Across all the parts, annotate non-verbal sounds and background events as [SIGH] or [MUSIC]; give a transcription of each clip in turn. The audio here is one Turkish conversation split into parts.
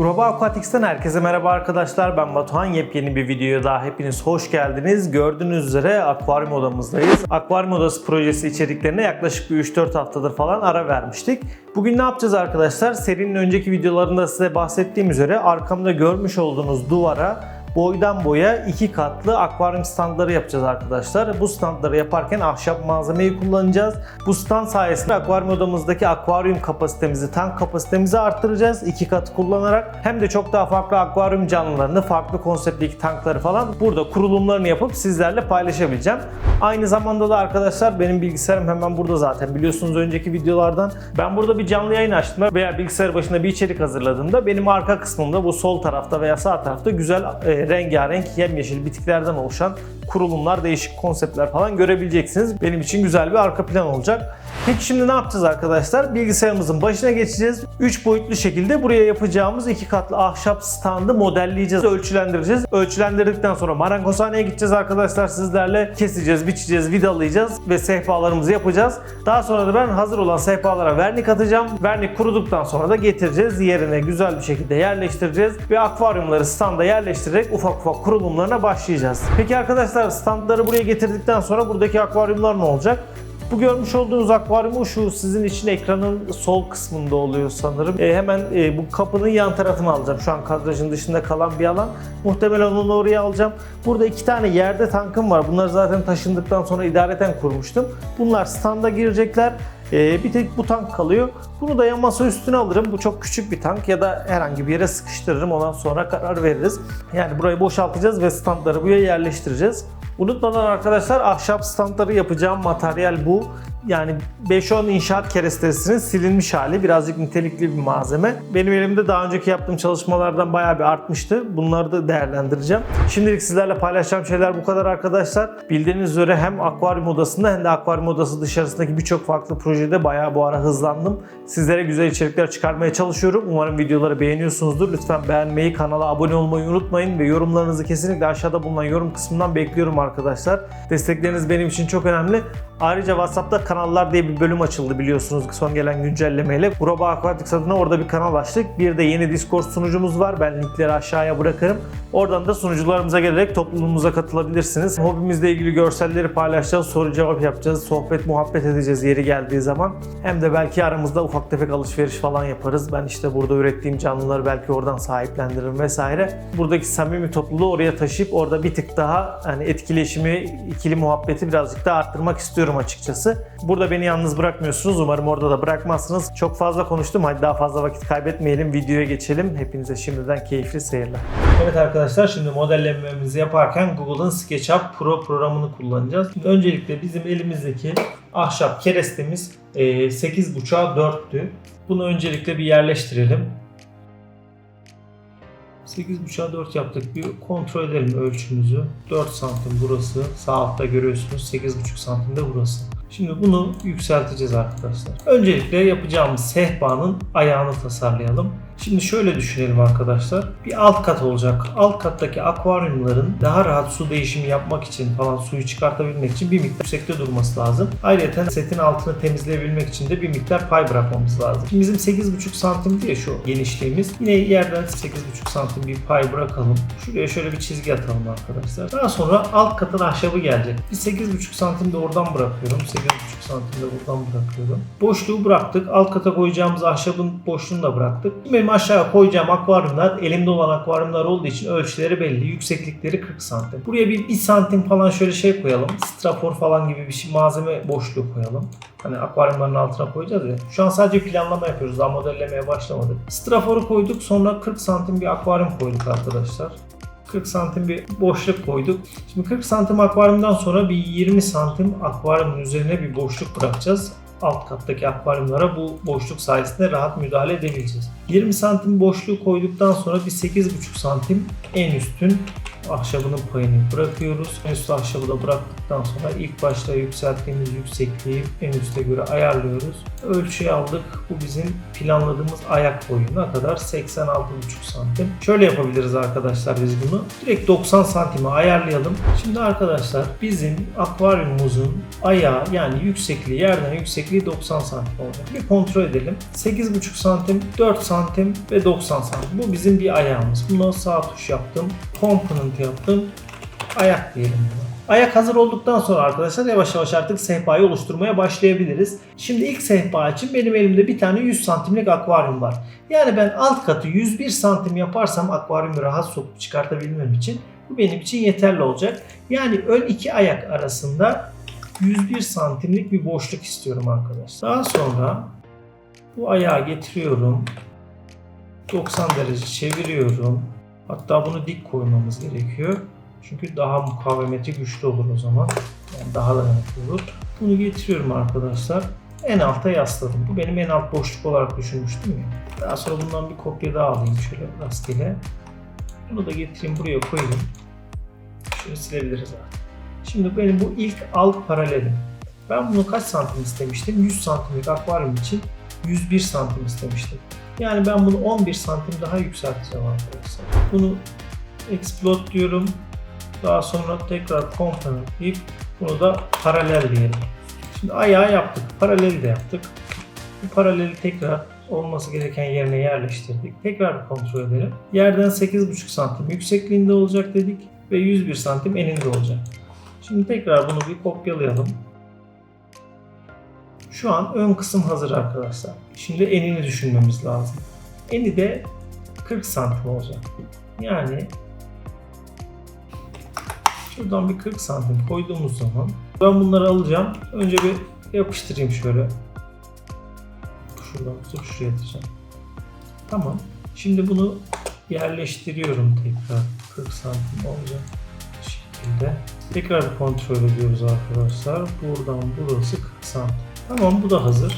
Global Aquatics'ten herkese merhaba arkadaşlar. Ben Batuhan. Yepyeni bir videoya daha hepiniz hoş geldiniz. Gördüğünüz üzere akvaryum odamızdayız. Akvaryum odası projesi içeriklerine yaklaşık bir 3-4 haftadır falan ara vermiştik. Bugün ne yapacağız arkadaşlar? Serinin önceki videolarında size bahsettiğim üzere arkamda görmüş olduğunuz duvara boydan boya iki katlı akvaryum standları yapacağız arkadaşlar. Bu standları yaparken ahşap malzemeyi kullanacağız. Bu stand sayesinde akvaryum odamızdaki akvaryum kapasitemizi, tank kapasitemizi arttıracağız iki kat kullanarak. Hem de çok daha farklı akvaryum canlılarını, farklı konseptli tankları falan burada kurulumlarını yapıp sizlerle paylaşabileceğim. Aynı zamanda da arkadaşlar benim bilgisayarım hemen burada zaten biliyorsunuz önceki videolardan. Ben burada bir canlı yayın açtım veya bilgisayar başında bir içerik hazırladığımda benim arka kısmımda bu sol tarafta veya sağ tarafta güzel e, rengarenk yemyeşil bitkilerden oluşan kurulumlar, değişik konseptler falan görebileceksiniz. Benim için güzel bir arka plan olacak. Peki şimdi ne yapacağız arkadaşlar? Bilgisayarımızın başına geçeceğiz. 3 boyutlu şekilde buraya yapacağımız iki katlı ahşap standı modelleyeceğiz, ölçülendireceğiz. Ölçülendirdikten sonra marangozhaneye gideceğiz arkadaşlar sizlerle. Keseceğiz, biçeceğiz, vidalayacağız ve sehpalarımızı yapacağız. Daha sonra da ben hazır olan sehpalara vernik atacağım. Vernik kuruduktan sonra da getireceğiz. Yerine güzel bir şekilde yerleştireceğiz ve akvaryumları standa yerleştirerek ufak ufak kurulumlarına başlayacağız. Peki arkadaşlar standları buraya getirdikten sonra buradaki akvaryumlar ne olacak? Bu görmüş olduğunuz akvaryumu şu sizin için ekranın sol kısmında oluyor sanırım. E, hemen e, bu kapının yan tarafını alacağım. Şu an kadrajın dışında kalan bir alan. Muhtemelen onu oraya alacağım. Burada iki tane yerde tankım var. Bunları zaten taşındıktan sonra idareten kurmuştum. Bunlar standa girecekler. E, bir tek bu tank kalıyor. Bunu da yan masa üstüne alırım. Bu çok küçük bir tank ya da herhangi bir yere sıkıştırırım. Ondan sonra karar veririz. Yani burayı boşaltacağız ve standları buraya yerleştireceğiz. Unutmadan arkadaşlar ahşap standları yapacağım materyal bu. Yani 5-10 inşaat kerestesinin silinmiş hali. Birazcık nitelikli bir malzeme. Benim elimde daha önceki yaptığım çalışmalardan bayağı bir artmıştı. Bunları da değerlendireceğim. Şimdilik sizlerle paylaşacağım şeyler bu kadar arkadaşlar. Bildiğiniz üzere hem akvaryum odasında hem de akvaryum odası dışarısındaki birçok farklı projede bayağı bu ara hızlandım. Sizlere güzel içerikler çıkarmaya çalışıyorum. Umarım videoları beğeniyorsunuzdur. Lütfen beğenmeyi, kanala abone olmayı unutmayın ve yorumlarınızı kesinlikle aşağıda bulunan yorum kısmından bekliyorum arkadaşlar. Destekleriniz benim için çok önemli. Ayrıca WhatsApp'ta kanallar diye bir bölüm açıldı biliyorsunuz son gelen güncellemeyle. Groba Aquatics adına orada bir kanal açtık. Bir de yeni Discord sunucumuz var. Ben linkleri aşağıya bırakırım. Oradan da sunucularımıza gelerek topluluğumuza katılabilirsiniz. Hobimizle ilgili görselleri paylaşacağız, soru cevap yapacağız, sohbet muhabbet edeceğiz yeri geldiği zaman. Hem de belki aramızda ufak tefek alışveriş falan yaparız. Ben işte burada ürettiğim canlıları belki oradan sahiplendiririm vesaire. Buradaki samimi topluluğu oraya taşıyıp orada bir tık daha hani etkileşimi, ikili muhabbeti birazcık daha arttırmak istiyorum açıkçası. Burada beni yalnız bırakmıyorsunuz. Umarım orada da bırakmazsınız. Çok fazla konuştum. Hadi daha fazla vakit kaybetmeyelim. Videoya geçelim. Hepinize şimdiden keyifli seyirler. Evet arkadaşlar şimdi modellememizi yaparken Google'ın SketchUp Pro programını kullanacağız. Öncelikle bizim elimizdeki ahşap kerestemiz 8.5'a 4'tü. Bunu öncelikle bir yerleştirelim. 8.5'a 4 yaptık. Bir kontrol edelim ölçümüzü. 4 santim burası. Sağ altta görüyorsunuz. 8.5 santim de burası. Şimdi bunu yükselteceğiz arkadaşlar. Öncelikle yapacağımız sehpanın ayağını tasarlayalım. Şimdi şöyle düşünelim arkadaşlar. Bir alt kat olacak. Alt kattaki akvaryumların daha rahat su değişimi yapmak için falan suyu çıkartabilmek için bir miktar yüksekte durması lazım. Ayrıca setin altını temizleyebilmek için de bir miktar pay bırakmamız lazım. Şimdi bizim 8,5 santim diye şu genişliğimiz. Yine yerden 8,5 santim bir pay bırakalım. Şuraya şöyle bir çizgi atalım arkadaşlar. Daha sonra alt katın ahşabı gelecek. Bir 8,5 santim de oradan bırakıyorum. 8,5 santim de buradan bırakıyorum. Boşluğu bıraktık. Alt kata koyacağımız ahşabın boşluğunu da bıraktık. Benim aşağıya koyacağım akvaryumlar elimde olan akvaryumlar olduğu için ölçüleri belli. Yükseklikleri 40 santim. Buraya bir 1 santim falan şöyle şey koyalım. Strafor falan gibi bir şey malzeme boşluğu koyalım. Hani akvaryumların altına koyacağız ya. Şu an sadece planlama yapıyoruz. Daha modellemeye başlamadık. Straforu koyduk. Sonra 40 santim bir akvaryum koyduk arkadaşlar. 40 santim bir boşluk koyduk. Şimdi 40 santim akvaryumdan sonra bir 20 santim akvaryumun üzerine bir boşluk bırakacağız alt kattaki akvaryumlara bu boşluk sayesinde rahat müdahale edebileceğiz. 20 santim boşluğu koyduktan sonra bir 8,5 santim en üstün ahşabının payını bırakıyoruz. En üst ahşabı da bıraktıktan sonra ilk başta yükselttiğimiz yüksekliği en üste göre ayarlıyoruz. Ölçüyü aldık. Bu bizim planladığımız ayak boyu ne kadar? 86,5 santim. Şöyle yapabiliriz arkadaşlar biz bunu. Direkt 90 santime ayarlayalım. Şimdi arkadaşlar bizim akvaryumumuzun ayağı yani yüksekliği yerden yüksekliği 90 santim olacak. Bir kontrol edelim. 8,5 santim 4 santim santim ve 90 santim. Bu bizim bir ayağımız. Buna sağ tuş yaptım. Component yaptım. Ayak diyelim. Ayak hazır olduktan sonra arkadaşlar yavaş yavaş artık sehpayı oluşturmaya başlayabiliriz. Şimdi ilk sehpa için benim elimde bir tane 100 santimlik akvaryum var. Yani ben alt katı 101 santim yaparsam akvaryumu rahat sokup çıkartabilmem için bu benim için yeterli olacak. Yani ön iki ayak arasında 101 santimlik bir boşluk istiyorum arkadaşlar. Daha sonra bu ayağı getiriyorum. 90 derece çeviriyorum. Hatta bunu dik koymamız gerekiyor. Çünkü daha mukavemeti güçlü olur o zaman. Yani daha dayanıklı olur. Bunu getiriyorum arkadaşlar. En alta yasladım. Bu benim en alt boşluk olarak düşünmüştüm ya. Daha sonra bundan bir kopya daha alayım şöyle rastgele. Bunu da getireyim buraya koyayım. Şöyle silebiliriz artık. Şimdi benim bu ilk alt paralelim. Ben bunu kaç santim istemiştim? 100 santimlik akvaryum için 101 santim istemiştim. Yani ben bunu 11 santim daha yükselteceğim arkadaşlar. Bunu explode diyorum. Daha sonra tekrar component deyip bunu da paralel diyelim. Şimdi ayağı yaptık. Paraleli de yaptık. Bu paraleli tekrar olması gereken yerine yerleştirdik. Tekrar kontrol edelim. Yerden 8,5 santim yüksekliğinde olacak dedik ve 101 santim eninde olacak. Şimdi tekrar bunu bir kopyalayalım. Şu an ön kısım hazır arkadaşlar. Şimdi enini düşünmemiz lazım. Eni de 40 santim olacak. Yani şuradan bir 40 santim koyduğumuz zaman ben bunları alacağım. Önce bir yapıştırayım şöyle. Şuradan tutup şuraya atacağım. Tamam. Şimdi bunu yerleştiriyorum tekrar. 40 santim olacak şekilde. Tekrar kontrol ediyoruz arkadaşlar. Buradan burası 40 santim. Tamam bu da hazır.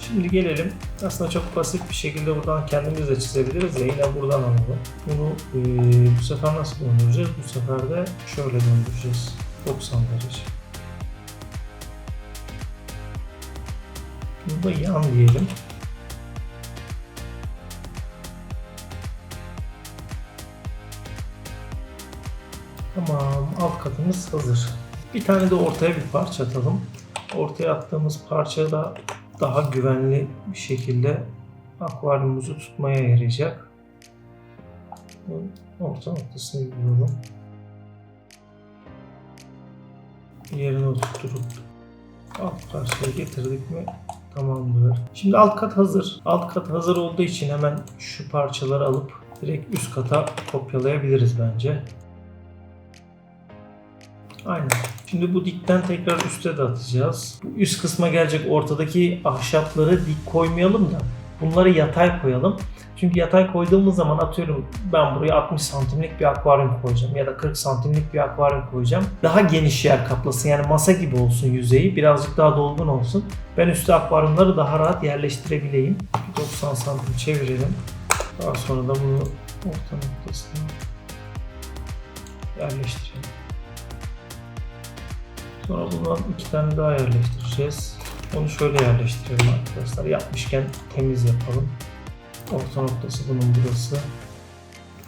Şimdi gelelim. Aslında çok basit bir şekilde buradan kendimiz de çizebiliriz ya. Yine buradan alalım. Bunu e, bu sefer nasıl döndüreceğiz? Bu sefer de şöyle döndüreceğiz. 90 derece. Bunu da yan diyelim. Tamam, alt katımız hazır. Bir tane de ortaya bir parça atalım. Ortaya attığımız parça da daha güvenli bir şekilde akvaryumumuzu tutmaya yarayacak. Orta noktasını buluyorum. Yerine oturtup alt parçayı getirdik mi tamamdır. Şimdi alt kat hazır. Alt kat hazır olduğu için hemen şu parçaları alıp direkt üst kata kopyalayabiliriz bence. Aynen. Şimdi bu dikten tekrar üste de atacağız. Bu üst kısma gelecek ortadaki ahşapları dik koymayalım da bunları yatay koyalım. Çünkü yatay koyduğumuz zaman atıyorum ben buraya 60 santimlik bir akvaryum koyacağım ya da 40 santimlik bir akvaryum koyacağım. Daha geniş yer kaplasın yani masa gibi olsun yüzeyi birazcık daha dolgun olsun. Ben üstte akvaryumları daha rahat yerleştirebileyim. 90 santim çevirelim. Daha sonra da bunu orta noktasına yerleştirelim. Sonra bundan iki tane daha yerleştireceğiz. Onu şöyle yerleştirelim arkadaşlar. Yapmışken temiz yapalım. Orta noktası bunun burası.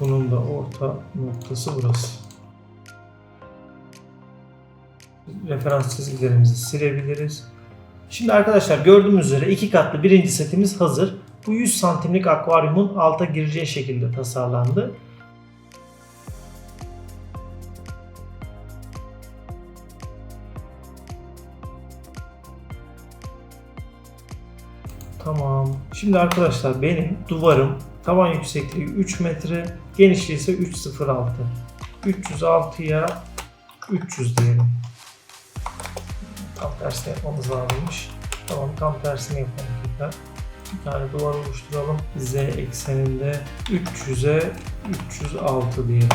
Bunun da orta noktası burası. Referans çizgilerimizi silebiliriz. Şimdi arkadaşlar gördüğümüz üzere iki katlı birinci setimiz hazır. Bu 100 santimlik akvaryumun alta gireceği şekilde tasarlandı. Tamam. Şimdi arkadaşlar benim duvarım tavan yüksekliği 3 metre, genişliği ise 306. 306'ya 300 diyelim. Tam tersine yapmamız lazımmış. Tamam tam tersini yapalım tekrar. Bir tane duvar oluşturalım. Z ekseninde 300'e 306 diyelim.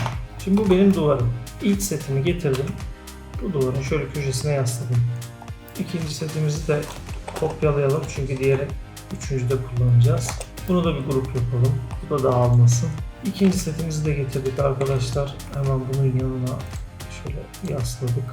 Şimdi bu benim duvarım. İlk setimi getirdim. Bu duvarın şöyle köşesine yasladım. İkinci setimizi de kopyalayalım çünkü diğeri Üçüncüde kullanacağız. Bunu da bir grup yapalım. Bu da dağılmasın. İkinci setimizi de getirdik arkadaşlar. Hemen bunun yanına şöyle yasladık.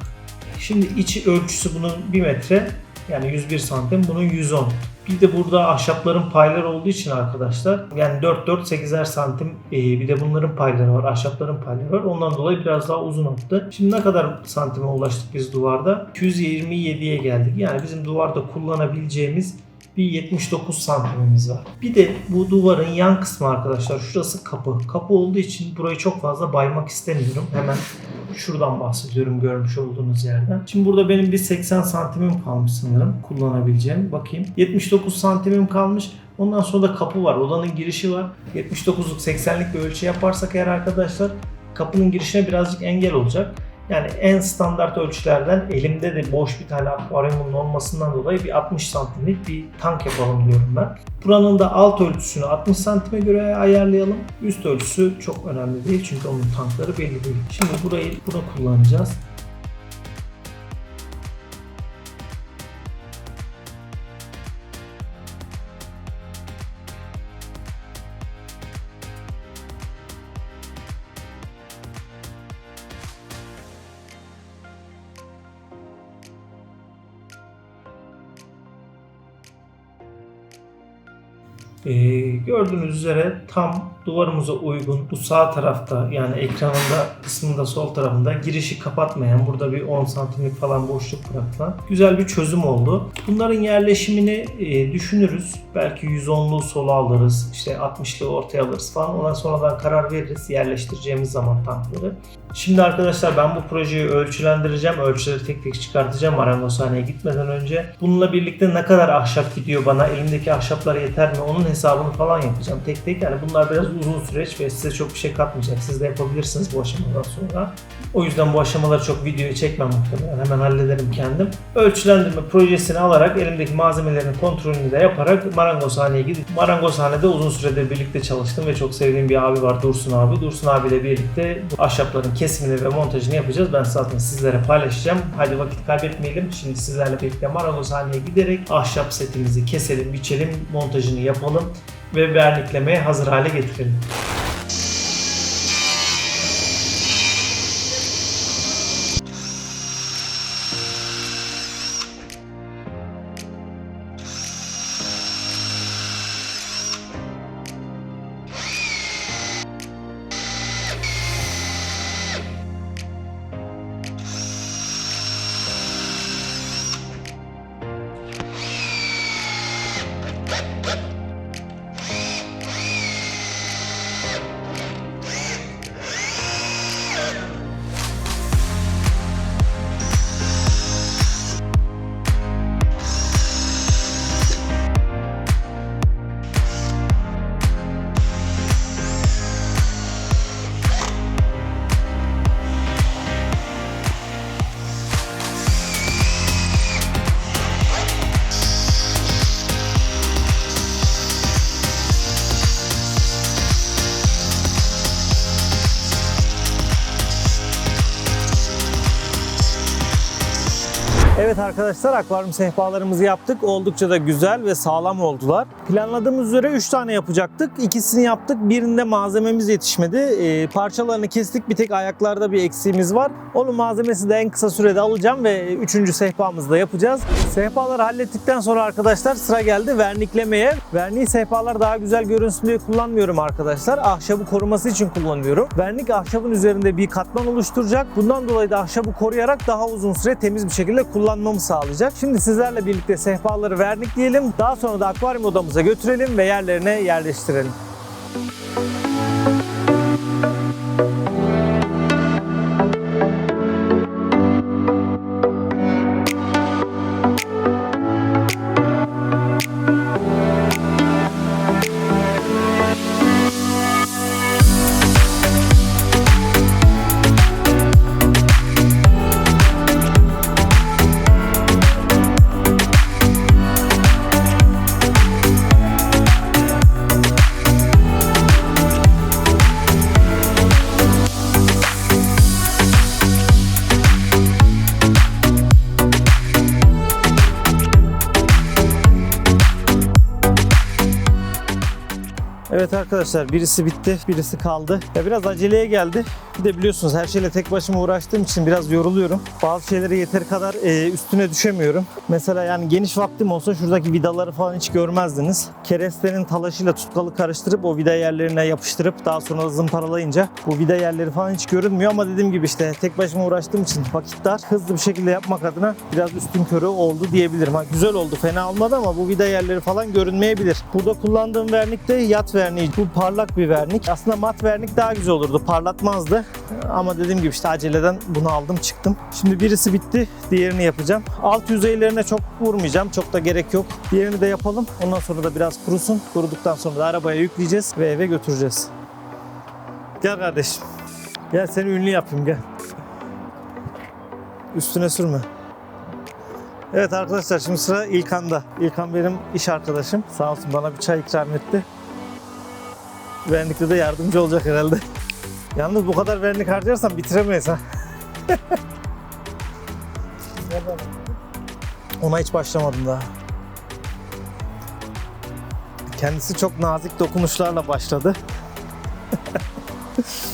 Şimdi içi ölçüsü bunun 1 metre. Yani 101 santim. Bunun 110. Bir de burada ahşapların payları olduğu için arkadaşlar yani 4 4 8'er santim ee, bir de bunların payları var. Ahşapların payları var. Ondan dolayı biraz daha uzun attı. Şimdi ne kadar santime ulaştık biz duvarda? 227'ye geldik. Yani bizim duvarda kullanabileceğimiz bir 79 santimimiz var. Bir de bu duvarın yan kısmı arkadaşlar şurası kapı. Kapı olduğu için burayı çok fazla baymak istemiyorum. Hemen şuradan bahsediyorum görmüş olduğunuz yerden. Şimdi burada benim bir 80 santimim kalmış sanırım kullanabileceğim. Bakayım. 79 santimim kalmış. Ondan sonra da kapı var. Odanın girişi var. 79'luk 80'lik bir ölçü yaparsak eğer arkadaşlar kapının girişine birazcık engel olacak. Yani en standart ölçülerden elimde de boş bir tane akvaryumun olmasından dolayı bir 60 santimlik bir tank yapalım diyorum ben. Buranın da alt ölçüsünü 60 santime göre ayarlayalım. Üst ölçüsü çok önemli değil çünkü onun tankları belli değil. Şimdi burayı buna kullanacağız. Gördüğünüz üzere tam duvarımıza uygun bu sağ tarafta yani ekranında kısmında sol tarafında girişi kapatmayan burada bir 10 santimlik falan boşluk bırakılan güzel bir çözüm oldu. Bunların yerleşimini e, düşünürüz. Belki 110'lu sola alırız işte 60'lı ortaya alırız falan ona sonradan karar veririz yerleştireceğimiz zaman tankları. Şimdi arkadaşlar ben bu projeyi ölçülendireceğim. Ölçüleri tek tek çıkartacağım marangozhaneye gitmeden önce. Bununla birlikte ne kadar ahşap gidiyor bana, elimdeki ahşaplar yeter mi onun hesabını falan yapacağım tek tek. Yani bunlar biraz uzun süreç ve size çok bir şey katmayacak. Siz de yapabilirsiniz bu aşamadan sonra. O yüzden bu aşamaları çok videoya çekmem muhtemelen. Hemen hallederim kendim. Ölçülendirme projesini alarak elimdeki malzemelerin kontrolünü de yaparak marangozhaneye gidip marangozhanede uzun süredir birlikte çalıştım ve çok sevdiğim bir abi var Dursun abi. Dursun abiyle birlikte ahşapların kesimini ve montajını yapacağız. Ben zaten sizlere paylaşacağım. Hadi vakit kaybetmeyelim. Şimdi sizlerle birlikte marangozhaneye giderek ahşap setimizi keselim, biçelim, montajını yapalım ve verniklemeye hazır hale getirelim. Evet arkadaşlar akvaryum sehpalarımızı yaptık. Oldukça da güzel ve sağlam oldular. Planladığımız üzere 3 tane yapacaktık. İkisini yaptık. Birinde malzememiz yetişmedi. Ee, parçalarını kestik. Bir tek ayaklarda bir eksiğimiz var. Onun malzemesi de en kısa sürede alacağım ve 3. sehpamızı da yapacağız. Sehpaları hallettikten sonra arkadaşlar sıra geldi verniklemeye. Verniği sehpalar daha güzel görünsün diye kullanmıyorum arkadaşlar. Ahşabı koruması için kullanıyorum. Vernik ahşabın üzerinde bir katman oluşturacak. Bundan dolayı da ahşabı koruyarak daha uzun süre temiz bir şekilde kullanmamı sağlayacak. Şimdi sizlerle birlikte sehpaları vernikleyelim. Daha sonra da akvaryum odamıza götürelim ve yerlerine yerleştirelim. Evet arkadaşlar birisi bitti, birisi kaldı. Ya biraz aceleye geldi. Bir de biliyorsunuz her şeyle tek başıma uğraştığım için biraz yoruluyorum. Bazı şeylere yeteri kadar e, üstüne düşemiyorum. Mesela yani geniş vaktim olsa şuradaki vidaları falan hiç görmezdiniz. Kerestenin talaşıyla tutkalı karıştırıp o vida yerlerine yapıştırıp daha sonra zımparalayınca bu vida yerleri falan hiç görünmüyor ama dediğim gibi işte tek başıma uğraştığım için vakit dar. Hızlı bir şekilde yapmak adına biraz üstün körü oldu diyebilirim. Ha, güzel oldu fena olmadı ama bu vida yerleri falan görünmeyebilir. Burada kullandığım vernik de yat verniği. Bu parlak bir vernik. Aslında mat vernik daha güzel olurdu. Parlatmazdı. Ama dediğim gibi işte aceleden bunu aldım çıktım. Şimdi birisi bitti. Diğerini yapacağım. Alt yüzeylerine çok vurmayacağım. Çok da gerek yok. Diğerini de yapalım. Ondan sonra da biraz kurusun. Kuruduktan sonra da arabaya yükleyeceğiz ve eve götüreceğiz. Gel kardeşim. Gel seni ünlü yapayım gel. Üstüne sürme. Evet arkadaşlar şimdi sıra İlkan'da. İlkan benim iş arkadaşım. Sağ olsun bana bir çay ikram etti. Vernikte de yardımcı olacak herhalde. Yalnız bu kadar vernik harcarsan bitiremeyiz ha. [LAUGHS] Ona hiç başlamadım daha. Kendisi çok nazik dokunuşlarla başladı. [LAUGHS]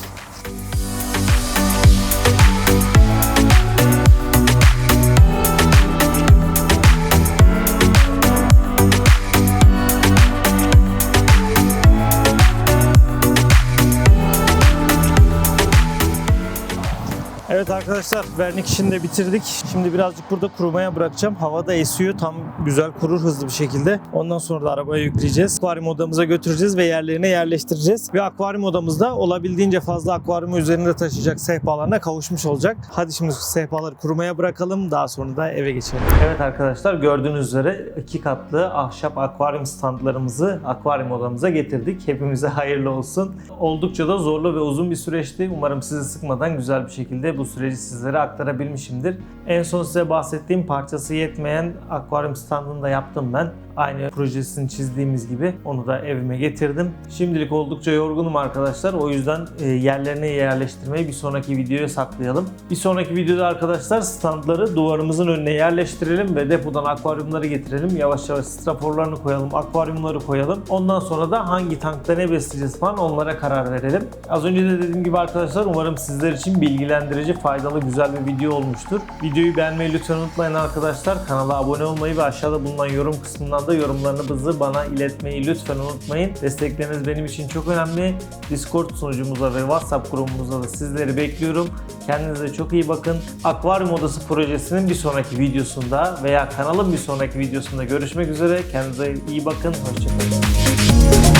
arkadaşlar vernik işini de bitirdik. Şimdi birazcık burada kurumaya bırakacağım. Hava da esiyor. Tam güzel kurur hızlı bir şekilde. Ondan sonra da arabaya yükleyeceğiz. Akvaryum odamıza götüreceğiz ve yerlerine yerleştireceğiz. Ve akvaryum odamızda olabildiğince fazla akvaryumu üzerinde taşıyacak sehpalarına kavuşmuş olacak. Hadi şimdi sehpaları kurumaya bırakalım. Daha sonra da eve geçelim. Evet arkadaşlar gördüğünüz üzere iki katlı ahşap akvaryum standlarımızı akvaryum odamıza getirdik. Hepimize [LAUGHS] hayırlı olsun. Oldukça da zorlu ve uzun bir süreçti. Umarım sizi sıkmadan güzel bir şekilde bu süreci sizlere aktarabilmişimdir. En son size bahsettiğim parçası yetmeyen akvaryum standını da yaptım ben. Aynı projesini çizdiğimiz gibi onu da evime getirdim. Şimdilik oldukça yorgunum arkadaşlar. O yüzden e, yerlerine yerleştirmeyi bir sonraki videoya saklayalım. Bir sonraki videoda arkadaşlar standları duvarımızın önüne yerleştirelim ve depodan akvaryumları getirelim. Yavaş yavaş straforlarını koyalım, akvaryumları koyalım. Ondan sonra da hangi tankta ne besleyeceğiz falan onlara karar verelim. Az önce de dediğim gibi arkadaşlar umarım sizler için bilgilendirici, faydalı, güzel bir video olmuştur. Videoyu beğenmeyi lütfen unutmayın arkadaşlar. Kanala abone olmayı ve aşağıda bulunan yorum kısmından da yorumlarınızı bana iletmeyi lütfen unutmayın. Destekleriniz benim için çok önemli. Discord sunucumuza ve WhatsApp grubumuza da sizleri bekliyorum. Kendinize çok iyi bakın. Akvaryum Odası projesinin bir sonraki videosunda veya kanalın bir sonraki videosunda görüşmek üzere. Kendinize iyi bakın. Hoşçakalın.